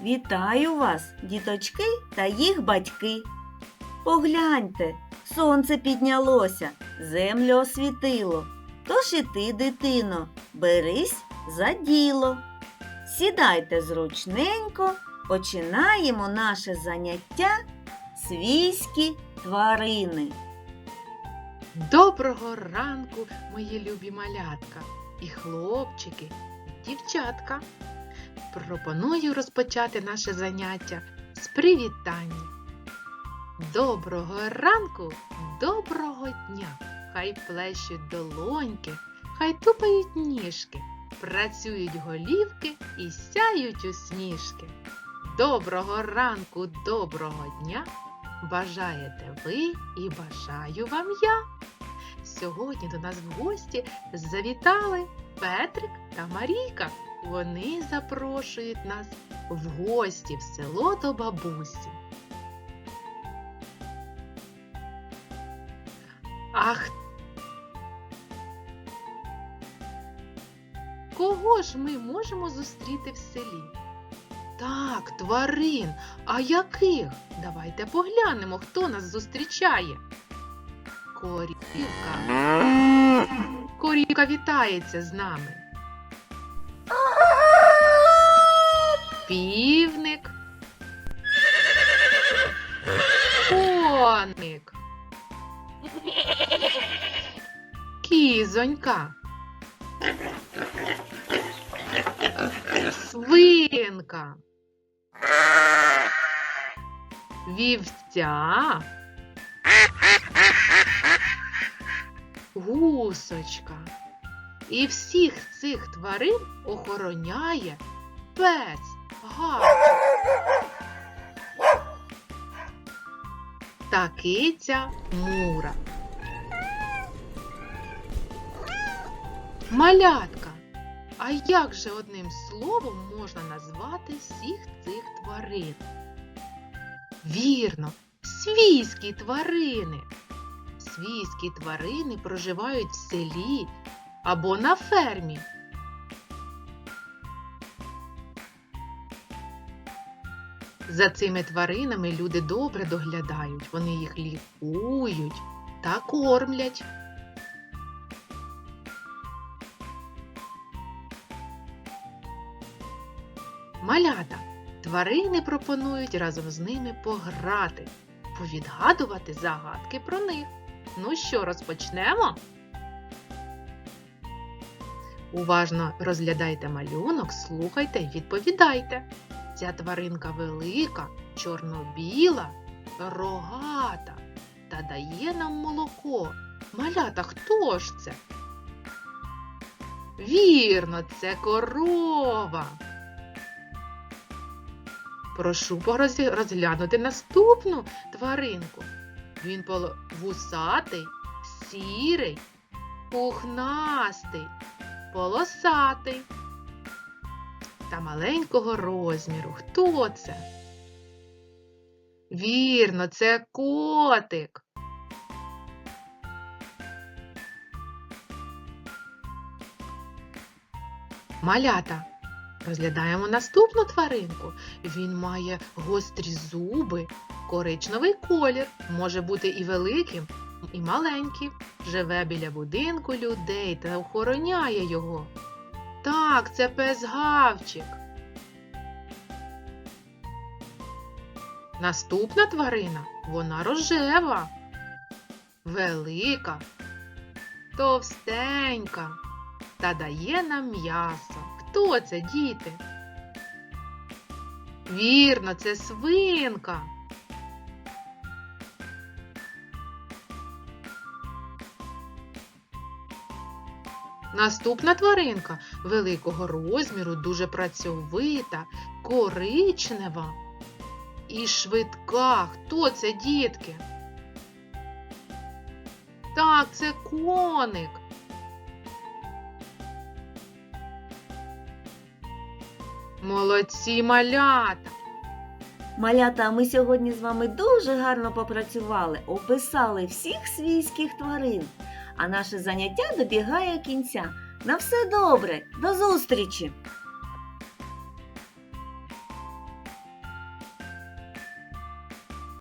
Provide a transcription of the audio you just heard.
Вітаю вас, діточки та їх батьки. Погляньте, сонце піднялося, землю освітило. Тож і ти, дитино, берись за діло. Сідайте зручненько, починаємо наше заняття свійські тварини. Доброго ранку, мої любі малятка, і хлопчики, і дівчатка. Пропоную розпочати наше заняття з привітання. Доброго ранку, доброго дня! Хай плещуть долоньки, хай тупають ніжки, працюють голівки і сяють усмішки. Доброго ранку, доброго дня! Бажаєте ви і бажаю вам я. Сьогодні до нас в гості завітали Петрик та Марійка. Вони запрошують нас в гості в село до бабусі. Ах. Кого ж ми можемо зустріти в селі? Так, тварин. А яких? Давайте поглянемо, хто нас зустрічає. Корівка. Корівка вітається з нами. Півник. Коник. Кізонька. Свинка. Вівця. Гусочка. І всіх цих тварин охороняє пес Гавчик. Та киця Мура. Малятка. А як же одним словом можна назвати всіх цих тварин? Вірно, свійські тварини. Свійські тварини проживають в селі або на фермі. За цими тваринами люди добре доглядають, вони їх лікують та кормлять. Малята. Тварини пропонують разом з ними пограти, повідгадувати загадки про них. Ну що, розпочнемо? Уважно розглядайте малюнок, слухайте і відповідайте. Ця тваринка велика, чорно-біла, рогата та дає нам молоко. Малята, хто ж це? Вірно, це корова. Прошу розглянути наступну тваринку. Він вусатий, сірий, пухнастий, полосатий та маленького розміру. Хто це? Вірно, це котик. Малята. Розглядаємо наступну тваринку. Він має гострі зуби, коричневий колір, може бути і великим, і маленьким. Живе біля будинку людей та охороняє його. Так, це пес Гавчик. Наступна тварина, вона рожева, велика, товстенька та дає нам м'ясо. Хто це, діти? Вірно, це свинка. Наступна тваринка великого розміру, дуже працьовита, коричнева і швидка. Хто це, дітки? Так, це коник. Молодці малята. Малята, ми сьогодні з вами дуже гарно попрацювали, описали всіх свійських тварин. А наше заняття добігає кінця. На все добре, до зустрічі!